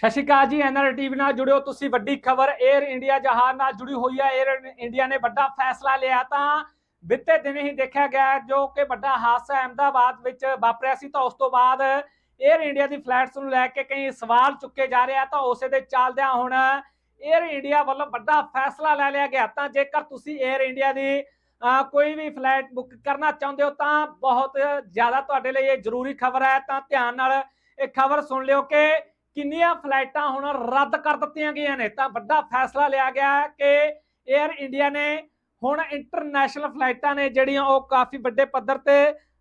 ਸਤਿ ਸ਼੍ਰੀ ਅਕਾਲ ਜੀ NR TV ਨਾਲ ਜੁੜਿਓ ਤੁਸੀਂ। ਵੱਡੀ ਖਬਰ 에ਅਰ ਇੰਡੀਆ ਜਹਾਜ਼ ਨਾਲ ਜੁੜੀ ਹੋਈ ਹੈ। 에ਅਰ ਇੰਡੀਆ ਨੇ ਵੱਡਾ ਫੈਸਲਾ ਲਿਆ ਤਾਂ ਬਿੱਤੇ ਦਿਨ ਹੀ ਦੇਖਿਆ ਗਿਆ ਜੋ ਕਿ ਵੱਡਾ ਹਾਦਸਾ ਅਹਿਮਦਾਬਾਦ ਵਿੱਚ ਵਾਪਰਿਆ ਸੀ ਤਾਂ ਉਸ ਤੋਂ ਬਾਅਦ 에ਅਰ ਇੰਡੀਆ ਦੀ ਫਲੈਟਸ ਨੂੰ ਲੈ ਕੇ ਕਈ ਸਵਾਲ ਚੁੱਕੇ ਜਾ ਰਹੇ ਆ ਤਾਂ ਉਸੇ ਦੇ ਚੱਲਦਿਆਂ ਹੁਣ 에ਅਰ ਇੰਡੀਆ ਵੱਲੋਂ ਵੱਡਾ ਫੈਸਲਾ ਲੈ ਲਿਆ ਗਿਆ। ਤਾਂ ਜੇਕਰ ਤੁਸੀਂ 에ਅਰ ਇੰਡੀਆ ਦੀ ਕੋਈ ਵੀ ਫਲੈਟ ਬੁੱਕ ਕਰਨਾ ਚਾਹੁੰਦੇ ਹੋ ਤਾਂ ਬਹੁਤ ਜ਼ਿਆਦਾ ਤੁਹਾਡੇ ਲਈ ਇਹ ਜ਼ਰੂਰੀ ਖਬਰ ਹੈ। ਤਾਂ ਧਿਆਨ ਨਾਲ ਇਹ ਖਬਰ ਸੁਣ ਲਿਓ ਕਿ ਕਿੰਨੀਆਂ ਫਲਾਈਟਾਂ ਹੁਣ ਰੱਦ ਕਰ ਦਿੱਤੀਆਂ ਗਈਆਂ ਨੇ? ਤਾਂ ਵੱਡਾ ਫੈਸਲਾ ਲਿਆ ਗਿਆ ਕਿ 에ਅਰ ਇੰਡੀਆ ਨੇ ਹੁਣ ਇੰਟਰਨੈਸ਼ਨਲ ਫਲਾਈਟਾਂ ਨੇ ਜਿਹੜੀਆਂ ਉਹ ਕਾਫੀ ਵੱਡੇ ਪੱਧਰ ਤੇ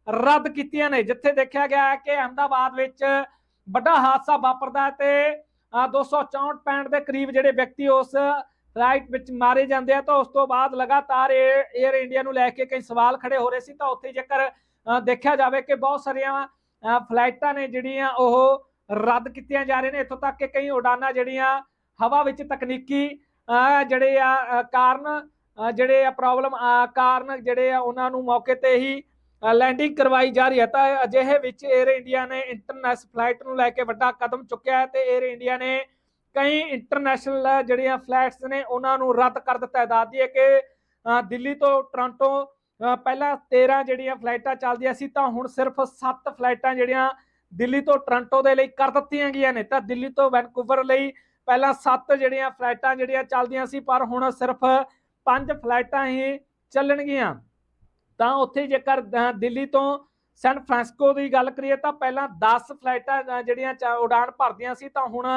ਰੱਦ ਕੀਤੀਆਂ ਨੇ। ਜਿੱਥੇ ਦੇਖਿਆ ਗਿਆ ਹੈ ਕਿ ਅਹਮਦਾਬਾਦ ਵਿੱਚ ਵੱਡਾ ਹਾਦਸਾ ਵਾਪਰਦਾ ਹੈ ਤੇ ਅਹ, 264 ਪੈਂਡ ਦੇ ਕਰੀਬ ਜਿਹੜੇ ਵਿਅਕਤੀ ਉਸ ਫਲਾਈਟ ਵਿੱਚ ਮਾਰੇ ਜਾਂਦੇ ਆ ਤਾਂ ਉਸ ਤੋਂ ਬਾਅਦ ਲਗਾਤਾਰ 에ਅਰ ਇੰਡੀਆ ਨੂੰ ਲੈ ਕੇ ਕਈ ਸਵਾਲ ਖੜੇ ਹੋ ਰਹੇ ਸੀ। ਤਾਂ ਉੱਥੇ ਜੇਕਰ ਦੇਖਿਆ ਜਾਵੇ ਕਿ ਬਹੁਤ ਸਾਰੀਆਂ ਫਲਾਈਟਾਂ ਨੇ ਜਿਹੜੀਆਂ ਉਹ ਰੱਦ ਕੀਤੀਆਂ ਜਾ ਰਹੀਆਂ ਨੇ। ਇੱਥੋਂ ਤੱਕ ਕਿ ਕਈ ਉਡਾਨਾਂ ਜਿਹੜੀਆਂ ਹਵਾ ਵਿੱਚ ਤਕਨੀਕੀ ਜਿਹੜੇ ਆ ਕਾਰਨ ਜਿਹੜੇ ਆ ਪ੍ਰੋਬਲਮ ਕਾਰਨ ਜਿਹੜੇ ਆ ਉਹਨਾਂ ਨੂੰ ਮੌਕੇ ਤੇ ਹੀ ਲੈਂਡਿੰਗ ਕਰਵਾਈ ਜਾ ਰਹੀ ਹੈ। ਤਾਂ ਅਜਿਹੇ ਵਿੱਚ 에ਅਰ ਇੰਡੀਆ ਨੇ ਇੰਟਰਨੈਸ਼ਨਲ ਫਲਾਈਟ ਨੂੰ ਲੈ ਕੇ ਵੱਡਾ ਕਦਮ ਚੁੱਕਿਆ ਹੈ ਤੇ 에ਅਰ ਇੰਡੀਆ ਨੇ ਕਈ ਇੰਟਰਨੈਸ਼ਨਲ ਜਿਹੜੀਆਂ ਫਲਾਈਟਸ ਨੇ ਉਹਨਾਂ ਨੂੰ ਰੱਦ ਕਰ ਦਿੱਤਾ ਹੈ। ਦੱਸ ਦਈਏ ਕਿ ਦਿੱਲੀ ਤੋਂ ਟੋਰਾਂਟੋ ਪਹਿਲਾਂ 13 ਜਿਹੜੀਆਂ ਫਲਾਈਟਾਂ ਚੱਲਦੀਆਂ ਸੀ, ਤਾਂ ਹੁਣ ਸਿਰਫ 7 ਫਲਾਈਟਾਂ ਜਿਹੜੀਆਂ ਦਿੱਲੀ ਤੋਂ ਟੋਰਾਂਟੋ ਦੇ ਲਈ ਕਰ ਦਿੱਤੀਆਂ ਗਈਆਂ ਨੇ। ਤਾਂ ਦਿੱਲੀ ਤੋਂ ਵੈਨਕੂਵਰ ਲਈ ਪਹਿਲਾਂ 7 ਜਿਹੜੀਆਂ ਫਲਾਈਟਾਂ ਜਿਹੜੀਆਂ ਚੱਲਦੀਆਂ ਸੀ, ਪਰ ਹੁਣ ਸਿਰਫ 5 ਫਲਾਈਟਾਂ ਹੀ ਚੱਲਣਗੀਆਂ। ਤਾਂ ਉੱਥੇ ਜੇਕਰ ਦਿੱਲੀ ਤੋਂ ਸੈਨ ਫਰਾਂਸਿਸਕੋ ਦੀ ਗੱਲ ਕਰੀਏ ਤਾਂ ਪਹਿਲਾਂ 10 ਫਲਾਈਟਾਂ ਜਿਹੜੀਆਂ ਚਾ- ਉਡਾਨ ਭਰਦੀਆਂ ਸੀ, ਤਾਂ ਹੁਣ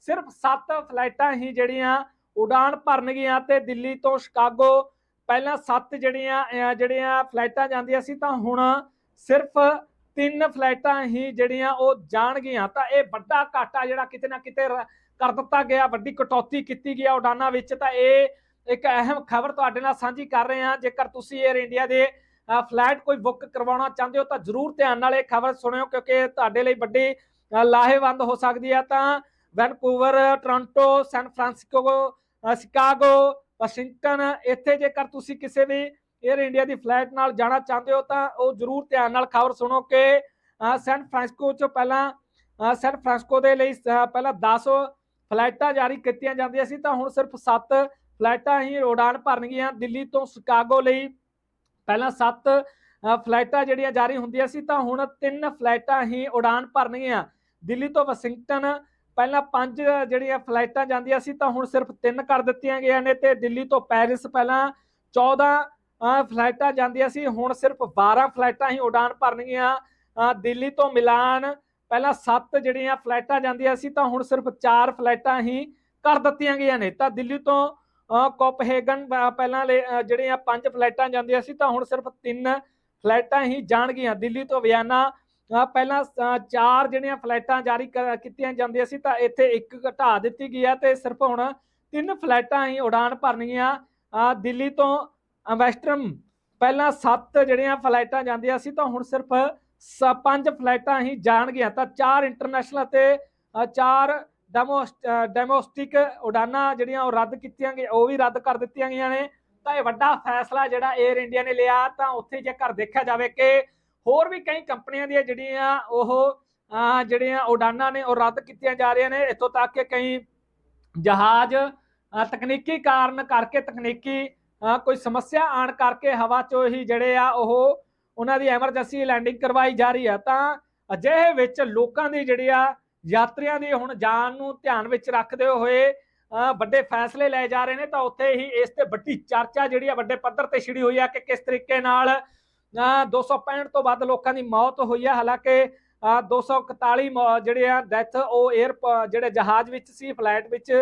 ਸਿਰਫ 7 ਫਲਾਈਟਾਂ ਹੀ ਜਿਹੜੀਆਂ ਉਡਾਨ ਭਰਨਗੀਆਂ ਤੇ ਦਿੱਲੀ ਤੋਂ ਸ਼ਿਕਾਗੋ ਪਹਿਲਾਂ 7 ਜਿਹੜੀਆਂ ਜਿਹੜੀਆਂ ਫਲਾਈਟਾਂ ਜਾਂਦੀਆਂ ਸੀ, ਤਾਂ ਹੁਣ ਸਿਰਫ ਤਿੰਨ ਫਲੈਟਾਂ ਹੀ ਜਿਹੜੀਆਂ ਉਹ ਜਾਣਗੀਆਂ, ਤਾਂ ਇਹ ਵੱਡਾ ਘਾਟਾ ਜਿਹੜਾ ਕਿਤੇ ਨਾ ਕਿਤੇ ਕਰ ਦਿੱਤਾ ਗਿਆ, ਵੱਡੀ ਕਟੌਤੀ ਕੀਤੀ ਗਈ ਆ ਉਡਾਨਾਂ ਵਿੱਚ, ਤਾਂ ਇਹ ਇੱਕ ਅਹਿਮ ਖਬਰ ਤੁਹਾਡੇ ਨਾਲ ਸਾਂਝੀ ਕਰ ਰਹੇ ਹਾਂ। ਜੇਕਰ ਤੁਸੀਂ 에ਅਰ ਇੰਡੀਆ ਦੇ ਫਲੈਟ ਕੋਈ ਬੁੱਕ ਕਰਵਾਉਣਾ ਚਾਹੁੰਦੇ ਹੋ, ਤਾਂ ਜਰੂਰ ਧਿਆਨ ਨਾਲ ਇਹ ਖਬਰ ਸੁਣਿਓ, ਕਿਉਂਕਿ ਤੁਹਾਡੇ ਲਈ ਵੱਡੀ ਲਾਹੇਵੰਦ ਹੋ ਸਕਦੀ ਹੈ ਤਾਂ Vancouver, Toronto, San Francisco Chicago, Washington, ਇੱਥੇ ਜੇਕਰ ਤੁਸੀਂ ਕਿਸੇ ਵੀ 에ਅਰ ਇੰਡੀਆ ਦੀ ਫਲਾਈਟ ਨਾਲ ਜਾਣਾ ਚਾਹੁੰਦੇ ਹੋ ਤਾਂ ਉਹ ਜਰੂਰ ਧਿਆਨ ਨਾਲ ਖਬਰ ਸੁਣੋ ਕਿ ਸੈਨ ਫਰਾਂਸਿਸਕੋ ਤੋਂ ਪਹਿਲਾਂ ਸੈਨ ਫਰਾਂਸਿਸਕੋ ਦੇ ਲਈ ਅ, ਪਹਿਲਾਂ 10 ਫਲਾਈਟਾਂ ਜਾਰੀ ਕੀਤੀਆਂ ਜਾਂਦੀਆਂ ਸੀ ਤਾਂ ਹੁਣ ਸਿਰਫ 7 ਫਲਾਈਟਾਂ ਹੀ ਉਡਾਨ ਭਰਨਗੀਆਂ। ਦਿੱਲੀ ਤੋਂ ਸ਼ਿਕਾਗੋ ਲਈ ਪਹਿਲਾਂ 7 ਫਲਾਈਟਾਂ ਜਿਹੜੀਆਂ ਜਾਰੀ ਹੁੰਦੀਆਂ ਸੀ ਤਾਂ ਹੁਣ 3 ਫਲਾਈਟਾਂ ਹੀ ਉਡਾਨ ਭਰਨਗੀਆਂ। ਦਿੱਲੀ ਤੋਂ ਵਾਸ਼ਿੰਗਟਨ ਪਹਿਲਾਂ 5 ਜਿਹੜੀਆਂ ਫਲਾਈਟਾਂ ਜਾਂਦੀਆਂ ਸੀ ਤਾਂ ਹੁਣ ਸਿਰਫ 3 ਕਰ ਦਿੱਤੀਆਂ ਗਈਆਂ ਨੇ ਤੇ ਦਿੱਲੀ ਤੋਂ ਪੈਰਿਸ ਪਹਿਲਾਂ 14 ਫਲਾਈਟਾਂ ਜਾਂਦੀਆਂ ਸੀ, ਹੁਣ ਸਿਰਫ 12 ਫਲਾਈਟਾਂ ਹੀ ਉਡਾਨ ਭਰਨਗੀਆਂ। ਦਿੱਲੀ ਤੋਂ ਮਿਲਾਨ, ਪਹਿਲਾਂ 7 ਜਿਹੜੀਆਂ ਫਲਾਈਟਾਂ ਜਾਂਦੀਆਂ ਸੀ, ਤਾਂ ਹੁਣ ਸਿਰਫ 4 ਫਲਾਈਟਾਂ ਹੀ ਕਰ ਦਿੱਤੀਆਂ ਗਈਆਂ ਨੇ। ਤਾਂ ਦਿੱਲੀ ਤੋਂ ਕੋਪਹੇਗਨ ਪਹਿਲਾਂ ਲੈ- ਜਿਹੜੀਆਂ 5 ਫਲਾਈਟਾਂ ਜਾਂਦੀਆਂ ਸੀ, ਤਾਂ ਹੁਣ ਸਿਰਫ 3 ਫਲਾਈਟਾਂ ਹੀ ਜਾਣਗੀਆਂ। ਦਿੱਲੀ ਤੋਂ ਵਿਆਨਾ ਪਹਿਲਾਂ 4 ਜਿਹੜੀਆਂ ਫਲਾਈਟਾਂ ਜਾਰੀ ਕਰ- ਕੀਤੀਆਂ ਜਾਂਦੀਆਂ ਸੀ, ਤਾਂ ਇੱਥੇ ਇੱਕ ਘਟਾ ਦਿੱਤੀ ਗਈ ਹੈ ਤੇ ਸਿਰਫ ਹੁਣ 3 ਫਲਾਈਟਾਂ ਹੀ ਉਡਾਨ ਭਰਨਗੀਆਂ। ਦਿੱਲੀ ਤੋਂ ਵੈਸਟਰਨ ਪਹਿਲਾਂ 7 ਜਿਹੜੀਆਂ ਫਲਾਈਟਾਂ ਜਾਂਦੀਆਂ ਸੀ, ਤਾਂ ਹੁਣ ਸਿਰਫ 5 ਫਲਾਈਟਾਂ ਹੀ ਜਾਣਗੀਆਂ। ਤਾਂ 4 ਇੰਟਰਨੈਸ਼ਨਲ ਅਤੇ 4 ਡੈਮੋਸਟਿਕ ਉਡਾਨਾਂ ਜਿਹੜੀਆਂ ਉਹ ਰੱਦ ਕੀਤੀਆਂ ਗਈਆਂ, ਉਹ ਵੀ ਰੱਦ ਕਰ ਦਿੱਤੀਆਂ ਗਈਆਂ ਨੇ। ਤਾਂ ਇਹ ਵੱਡਾ ਫੈਸਲਾ ਜਿਹੜਾ 에ਅਰ ਇੰਡੀਆ ਨੇ ਲਿਆ, ਤਾਂ ਉੱਥੇ ਜੇਕਰ ਦੇਖਿਆ ਜਾਵੇ ਕਿ ਹੋਰ ਵੀ ਕਈ ਕੰਪਨੀਆਂ ਦੀਆਂ ਜਿਹੜੀਆਂ ਉਹ ਜਿਹੜੀਆਂ ਉਡਾਨਾਂ ਨੇ, ਉਹ ਰੱਦ ਕੀਤੀਆਂ ਜਾ ਰਹੀਆਂ ਨੇ। ਇੱਥੋਂ ਤੱਕ ਕਿ ਕਈ ਜਹਾਜ਼ ਤਕਨੀਕੀ ਕਾਰਨ ਕਰਕੇ ਤਕਨੀਕੀ ਕੋਈ ਸਮੱਸਿਆ ਆਣ ਕਰਕੇ ਹਵਾ ਚੋਂ ਹੀ ਜਿਹੜੇ ਆ ਉਹ ਉਹਨਾਂ ਦੀ ਐਮਰਜੈਂਸੀ ਲੈਂਡਿੰਗ ਕਰਵਾਈ ਜਾ ਰਹੀ ਆ। ਤਾਂ ਅਜਿਹੇ ਵਿੱਚ ਲੋਕਾਂ ਦੀ ਜਿਹੜੀ ਆ ਯਾਤਰੀਆਂ ਦੀ ਹੁਣ ਜਾਨ ਨੂੰ ਧਿਆਨ ਵਿੱਚ ਰੱਖਦੇ ਹੋਏ ਵੱਡੇ ਫੈਸਲੇ ਲਏ ਜਾ ਰਹੇ ਨੇ। ਤਾਂ ਉੱਥੇ ਹੀ ਇਸ ਤੇ ਵੱਡੀ ਚਰਚਾ ਜਿਹੜੀ ਆ ਵੱਡੇ ਪੱਧਰ ਤੇ ਛਿੜੀ ਹੋਈ ਆ ਕਿ ਕਿਸ ਤਰੀਕੇ ਨਾਲ ਅ, 265 ਤੋਂ ਵੱਧ ਲੋਕਾਂ ਦੀ ਮੌਤ ਹੋਈ ਆ। ਹਾਲਾਂਕਿ ਅ, 241 ਮੌ- ਜਿਹੜੇ ਆ ਡੈਥ ਉਹ 에ਅਰ ਜਿਹੜੇ ਜਹਾਜ਼ ਵਿੱਚ ਸੀ ਫਲਾਈਟ ਵਿੱਚ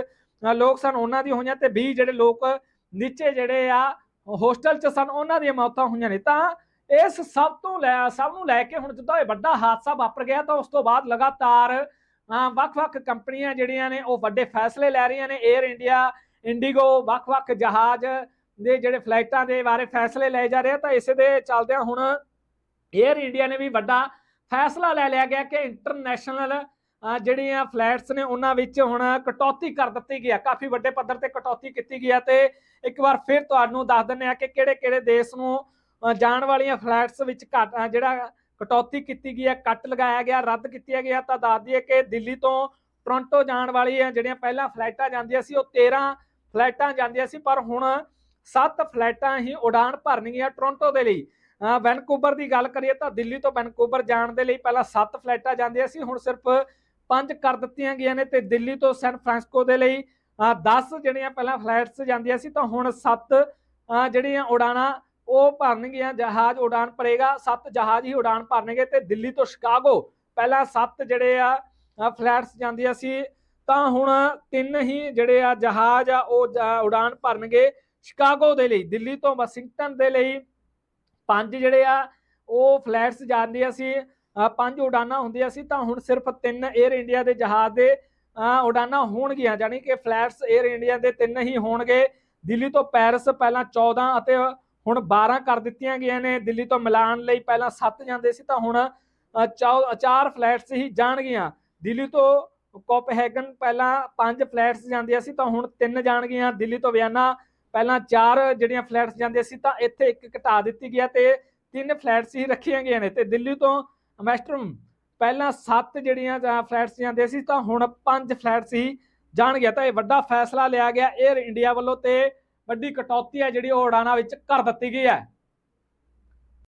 ਲੋਕ ਸਨ ਉਹਨਾਂ ਦੀ ਹੋਈਆਂ ਤੇ 20 ਜਿਹੜੇ ਲੋਕ ਨੀਚੇ ਜਿਹੜੇ ਆ, ਹੋਸਟਲ 'ਚ ਸਨ, ਉਹਨਾਂ ਦੀਆਂ ਮੌਤਾਂ ਹੋਈਆਂ ਨੇ। ਤਾਂ ਇਸ ਸਭ ਤੋਂ ਲੈ, ਸਭ ਨੂੰ ਲੈ ਕੇ ਹੁਣ ਜਦੋਂ ਇਹ ਵੱਡਾ ਹਾਦਸਾ ਵਾਪਰ ਗਿਆ, ਤਾਂ ਉਸ ਤੋਂ ਬਾਅਦ ਲਗਾਤਾਰ ਵੱਖ-ਵੱਖ ਕੰਪਨੀਆਂ ਜਿਹੜੀਆਂ ਨੇ, ਉਹ ਵੱਡੇ ਫੈਸਲੇ ਲੈ ਰਹੀਆਂ ਨੇ। 에ਅਰ ਇੰਡੀਆ ਇੰਡੀਗੋ ਵੱਖ-ਵੱਖ ਜਹਾਜ਼ ਦੇ ਜਿਹੜੇ ਫਲਾਈਟਾਂ ਦੇ ਬਾਰੇ ਫੈਸਲੇ ਲਏ ਜਾ ਰਹੇ ਆ। ਤਾਂ ਇਸੇ ਦੇ ਚੱਲਦਿਆਂ ਹੁਣ 에ਅਰ ਇੰਡੀਆ ਨੇ ਵੀ ਵੱਡਾ ਫੈਸਲਾ ਲੈ ਲਿਆ ਗਿਆ ਕਿ ਇੰਟਰਨੈਸ਼ਨਲ ਜਿਹੜੀਆਂ ਫਲੈਟਸ ਨੇ ਉਹਨਾਂ ਵਿੱਚ ਹੁਣ ਕਟੌਤੀ ਕਰ ਦਿੱਤੀ ਗਈ ਹੈ ਕਾਫੀ ਵੱਡੇ ਪੱਧਰ ਤੇ ਕਟੌਤੀ ਕੀਤੀ ਗਈ ਆ ਤੇ ਇੱਕ ਵਾਰ ਫਿਰ ਤੁਹਾਨੂੰ ਦੱਸ ਦਿੰਦੇ ਆ ਕਿ ਕਿਹੜੇ-ਕਿਹੜੇ ਦੇਸ਼ ਨੂੰ ਜਾਣ ਵਾਲੀਆਂ ਫਲਾਈਟਸ ਵਿੱਚ ਜਿਹੜਾ ਕਟੌਤੀ ਕੀਤੀ ਗਈ ਹੈ ਕੱਟ ਲਗਾਇਆ ਗਿਆ, ਰੱਦ ਕੀਤੀਆਂ ਗਿਆ ਤਾਂ ਦੱਸ ਦਈਏ ਕਿ ਦਿੱਲੀ ਤੋਂ ਟੋਰਾਂਟੋ ਜਾਣ ਵਾਲੀਆਂ ਜਿਹੜੀਆਂ ਪਹਿਲਾਂ ਫਲੈਟਾਂ ਜਾਂਦੀਆਂ ਸੀ, ਉਹ 13 ਫਲੈਟਾਂ ਜਾਂਦੀਆਂ ਸੀ, ਪਰ ਹੁਣ 7 ਫਲੈਟਾਂ ਹੀ ਉਡਾਨ ਭਰਨਗੀਆਂ ਟੋਰਾਂਟੋ ਦੇ ਲਈ। ਅਹ ਵੈਨਕੂਵਰ ਦੀ ਗੱਲ ਕਰੀਏ ਤਾਂ ਦਿੱਲੀ ਤੋਂ ਵੈਨਕੂਵਰ ਜਾਣ ਦੇ ਲਈ ਪਹਿਲਾਂ 7 ਫਲੈਟਾਂ ਜਾਂਦੀਆਂ ਸੀ, ਹੁਣ ਸਿਰਫ 5 ਕਰ ਦਿੱਤੀਆਂ ਗਈਆਂ ਨੇ ਤੇ ਦਿੱਲੀ ਤੋਂ ਸੈਨ ਫਰਾਂਸਿਸਕੋ ਦੇ ਲਈ 10 ਜਿਹੜੀਆਂ ਪਹਿਲਾਂ ਫਲਾਈਟਸ ਜਾਂਦੀਆਂ ਸੀ, ਤਾਂ ਹੁਣ 7 ਜਿਹੜੀਆਂ ਉਡਾਨਾਂ ਉਹ ਭਰਨਗੀਆਂ, ਜਹਾਜ਼ ਉਡਾਨ ਭਰੇਗਾ 7 ਜਹਾਜ਼ ਹੀ ਉਡਾਨ ਭਰਨਗੇ ਤੇ ਦਿੱਲੀ ਤੋਂ ਸ਼ਿਕਾਗੋ, ਪਹਿਲਾਂ 7 ਜਿਹੜੇ ਆ ਫਲੈਟਸ ਜਾਂਦੀਆਂ ਸੀ, ਤਾਂ ਹੁਣ ਤਿੰਨ ਹੀ ਜਿਹੜੇ ਆ ਜਹਾਜ਼ ਆ, ਉਹ ਜ- ਉਡਾਨ ਭਰਨਗੇ ਸ਼ਿਕਾਗੋ ਦੇ ਲਈ, ਦਿੱਲੀ ਤੋਂ ਵਾਸ਼ਿੰਗਟਨ ਦੇ ਲਈ ਪੰਜ ਜਿਹੜੇ ਆ, ਉਹ ਫਲੈਟਸ ਜਾਂਦੀਆਂ ਸੀ ਪੰਜ ਉਡਾਨਾਂ ਹੁੰਦੀਆਂ ਸੀ ਤਾਂ ਹੁਣ ਸਿਰਫ ਤਿੰਨ 에ਅਰ ਇੰਡੀਆ ਦੇ ਜਹਾਜ਼ ਦੇ ਉਡਾਨਾਂ ਹੋਣਗੀਆਂ ਯਾਨੀ ਕਿ ਫਲੈਟਸ 에ਅਰ ਇੰਡੀਆ ਦੇ ਤਿੰਨ ਹੀ ਹੋਣਗੇ। ਦਿੱਲੀ ਤੋਂ ਪੈਰਿਸ ਪਹਿਲਾਂ 14 ਅਤੇ ਹੁਣ 12 ਕਰ ਦਿੱਤੀਆਂ ਗਈਆਂ ਨੇ। ਦਿੱਲੀ ਤੋਂ ਮਿਲਾਨ ਲਈ ਪਹਿਲਾਂ 7 ਜਾਂਦੇ ਸੀ ਤਾਂ ਹੁਣ ਅ, ਚੌ- ਚਾਰ ਫਲਾਈਟਸ ਹੀ ਜਾਣਗੀਆਂ। ਦਿੱਲੀ ਤੋਂ ਕੋਪਨਹੈਗਨ ਪਹਿਲਾਂ ਪੰਜ ਫਲੈਟਸ ਜਾਂਦੀਆਂ ਸੀ ਤਾਂ ਹੁਣ ਤਿੰਨ ਜਾਣਗੀਆਂ। ਦਿੱਲੀ ਤੋਂ ਵਿਆਨਾ ਪਹਿਲਾਂ ਚਾਰ ਜਿਹੜੀਆਂ ਫਲੈਟਸ ਜਾਂਦੀਆਂ ਸੀ ਤਾਂ ਇੱਥੇ ਇੱਕ ਘਟਾ ਦਿੱਤੀ ਗਿਆ ਤੇ ਤਿੰਨ ਫਲੈਟਸ ਹੀ ਰੱਖੀਆਂ ਗਈਆਂ ਨੇ। ਤੇ ਦਿੱਲੀ ਤੋਂ ਐਮਸਟਰਡਮ ਪਹਿਲਾਂ 7 ਜਿਹੜੀਆਂ ਫਲੈਟਸ ਜਾਂਦੇ ਸੀ, ਤਾਂ ਹੁਣ 5 ਫਲੈਟਸ ਹੀ ਜਾਣਗੀਆਂ ਤਾਂ ਇਹ ਵੱਡਾ ਫੈਸਲਾ ਲਿਆ ਗਿਆ 에ਅਰ ਇੰਡੀਆ ਵੱਲੋਂ ਤੇ ਵੱਡੀ ਕਟੌਤੀ ਹੈ ਜਿਹੜੀ ਉਹ ਉਡਾਨਾਂ ਵਿੱਚ ਕਰ ਦਿੱਤੀ ਗਈ ਹੈ।